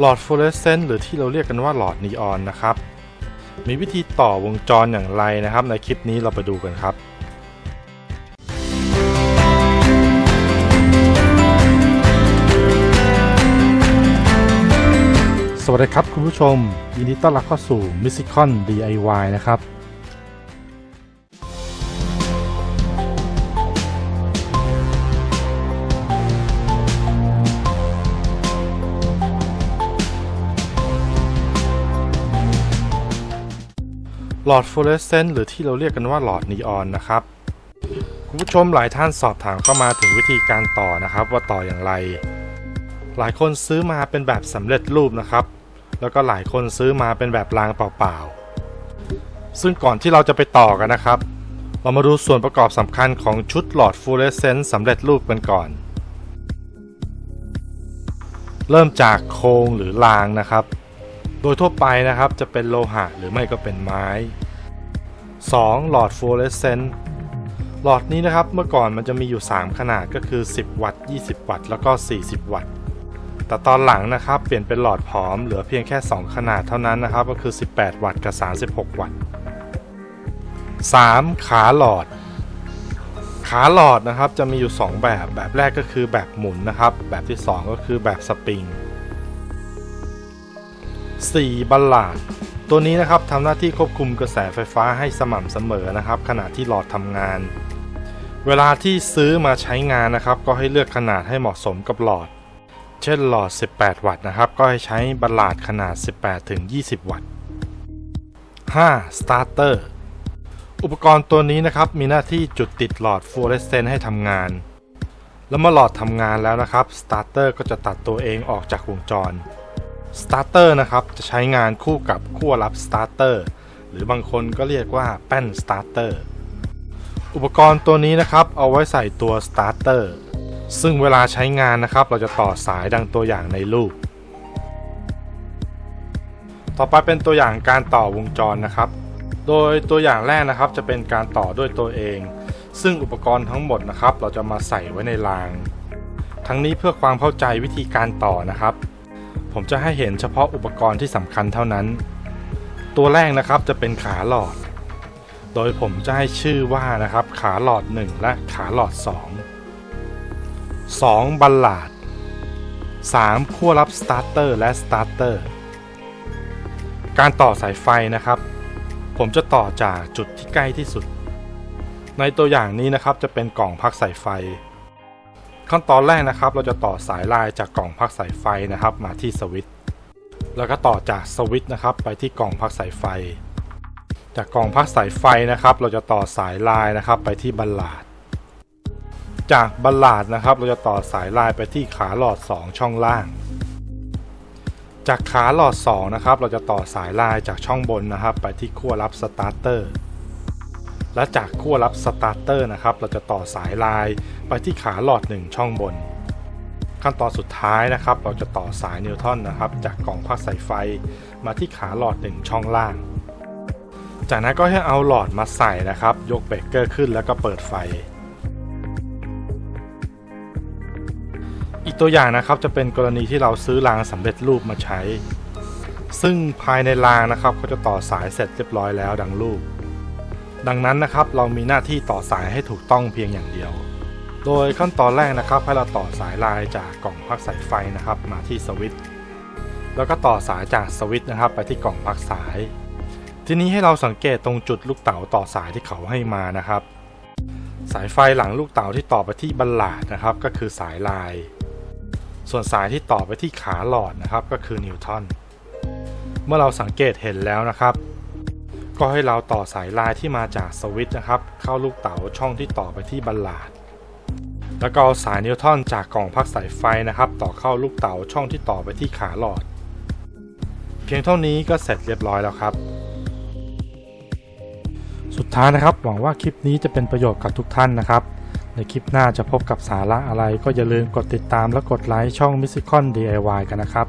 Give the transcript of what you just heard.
หลอดฟลูออเรสเซนต์หรือที่เราเรียกกันว่าหลอดนีออนนะครับ มีวิธีต่อวงจรอย่างไรนะครับ ในคลิปนี้เราไปดูกันครับสวัสดีครับคุณผู้ชม ยินดีต้อนรับเข้าสู่ m i s i c o n DIY นะครับ หลอดฟลูออเรสเซนต์หรือที่เราเรียกกันว่าหลอดนีออนนะครับคุณผู้ชมหลายท่านสอบถามเข้ามาถึงวิธีการต่อนะครับ ว่าต่ออย่างไร หลายคนซื้อมาเป็นแบบสำเร็จรูปนะครับ แล้วก็หลายคนซื้อมาเป็นแบบรางเปล่าๆ ซึ่งก่อนที่เราจะไปต่อกันนะครับ เรามาดูส่วนประกอบสำคัญของชุดหลอดฟลูออเรสเซนต์สำเร็จรูปกันก่อน เริ่มจากโครงหรือรางนะครับ โดยทั่วไปนะครับจะเป็นโลหะหรือไม่ก็เป็นไม้ 2. หลอดฟลูออเรสเซนต์หลอดนี้นะครับเมื่อก่อนมันจะมีอยู่ 3 ขนาดก็คือ 10 วัตต์ 20 วัตต์ แล้วก็ 40 วัตต์ แต่ตอนหลังนะครับเปลี่ยนเป็นหลอดผอมเหลือเพียงแค่ 2 ขนาดเท่านั้นนะครับก็คือ 18 วัตต์กับ 36 วัตต์ 3. ขาหลอด ขาหลอดนะครับจะมีอยู่ 2 แบบแบบแรกก็คือแบบหมุนนะครับ แบบที่ 2 ก็คือแบบสปริง 4. บัลลาด ตัวนี้นะครับทำหน้าที่ควบคุมกระแสไฟฟ้าให้สม่ำเสมอนะครับ ขณะที่หลอดทำงาน เวลาที่ซื้อมาใช้งานนะครับ ก็ให้เลือกขนาดให้เหมาะสมกับหลอด เช่นหลอด 18 วัตต์นะครับ ก็ให้ใช้บัลลาดขนาด 18 ถึง 20 วัตต์ 5. สตาร์เตอร์อุปกรณ์ตัวนี้นะครับมีหน้าที่จุดติดหลอดฟลูออเรสเซนต์ให้ทำงาน แล้วเมื่อหลอดทำงานแล้วนะครับสตาร์เตอร์ก็จะตัดตัวเองออกจากวงจร สตาร์เตอร์นะครับ จะใช้งานคู่กับขั้วรับสตาร์เตอร์หรือบางคนก็เรียกว่าแป้นสตาร์เตอร์อุปกรณ์ตัวนี้นะครับเอาไว้ใส่ตัวสตาร์เตอร์ซึ่งเวลาใช้งานนะครับ เราจะต่อสายดังตัวอย่างในรูป ต่อไปเป็นตัวอย่างการต่อวงจรนะครับ โดยตัวอย่างแรกนะครับจะเป็นการต่อด้วยตัวเอง ซึ่งอุปกรณ์ทั้งหมดนะครับ เราจะมาใส่ไว้ในราง ทั้งนี้เพื่อความเข้าใจวิธีการต่อนะครับ ผมจะให้เห็นเฉพาะอุปกรณ์ที่สำคัญเท่านั้น ตัวแรกนะครับจะเป็นขาหลอด โดยผมจะให้ชื่อว่านะครับขาหลอด 1 และขาหลอด 2 2 บัลลาด 3 ขั้วรับสตาร์เตอร์และสตาร์เตอร์ การต่อสายไฟนะครับ ผมจะต่อจากจุดที่ใกล้ที่สุด ในตัวอย่างนี้นะครับจะเป็นกล่องพักสายไฟ ขั้นตอนแรกนะครับ เราจะต่อสายลายจากกล่องพักสายไฟนะครับ มาที่สวิตช์แล้วก็ต่อจากสวิตช์นะครับ ไปที่กล่องพักสายไฟ จากกล่องพักสายไฟนะครับ เราจะต่อสายลายนะครับ ไปที่บัลลาดจากบัลลาดนะครับ เราจะต่อสายลายไปที่ขาหลอด 2 ช่องล่าง จากขาหลอด2นะครับ เราจะต่อสายลายจากช่องบนนะครับ ไปที่ขั้วรับสตาร์เตอร์ และจากขั้วรับสตาร์เตอร์นะครับเราจะต่อสายลายไปที่ขาหลอด 1 ช่องบน ขั้นตอนสุดท้ายนะครับเราจะต่อสายนิวทรอนนะครับจากกล่องพักสายไฟมาที่ขาหลอด 1 ช่องล่าง จากนั้นก็ให้เอาหลอดมาใส่นะครับ ยกเบรกเกอร์ขึ้นแล้วก็เปิดไฟ อีกตัวอย่างนะครับจะเป็นกรณีที่เราซื้อรางสำเร็จรูปมาใช้ ซึ่งภายในรางนะครับเขาจะต่อสายเสร็จเรียบร้อยแล้วดังรูป ดังนั้นนะครับเรามีหน้าที่ต่อสายให้ถูกต้องเพียงอย่างเดียว โดยขั้นตอนแรกนะครับให้เราต่อสายลายจากกล่องพักสายไฟนะครับ มาที่สวิตช์แล้วก็ต่อสายจากสวิตช์นะครับ ไปที่กล่องพักสาย ทีนี้ให้เราสังเกตตรงจุดลูกเต๋าต่อสายที่เขาให้มานะครับ สายไฟหลังลูกเต๋าที่ต่อไปที่บัลลาดนะครับ ก็คือสายลาย ส่วนสายที่ต่อไปที่ขาหลอดนะครับ ก็คือนิวทรอนเมื่อเราสังเกตเห็นแล้วนะครับ ก็ให้เราต่อสายลายที่มาจากสวิตช์นะครับ เข้าลูกเต๋าช่องที่ต่อไปที่บัลลาด แล้วก็เอาสายนิวทรอนจากกล่องพักสายไฟนะครับ ต่อเข้าลูกเต๋าช่องที่ต่อไปที่ขาหลอด เพียงเท่านี้ก็เสร็จเรียบร้อยแล้วครับ สุดท้ายนะครับ หวังว่าคลิปนี้จะเป็นประโยชน์กับทุกท่านนะครับ ในคลิปหน้าจะพบกับสาระอะไรก็อย่าลืมกดติดตามและกดไลค์ช่อง m i s i c o n DIY กันนะครับ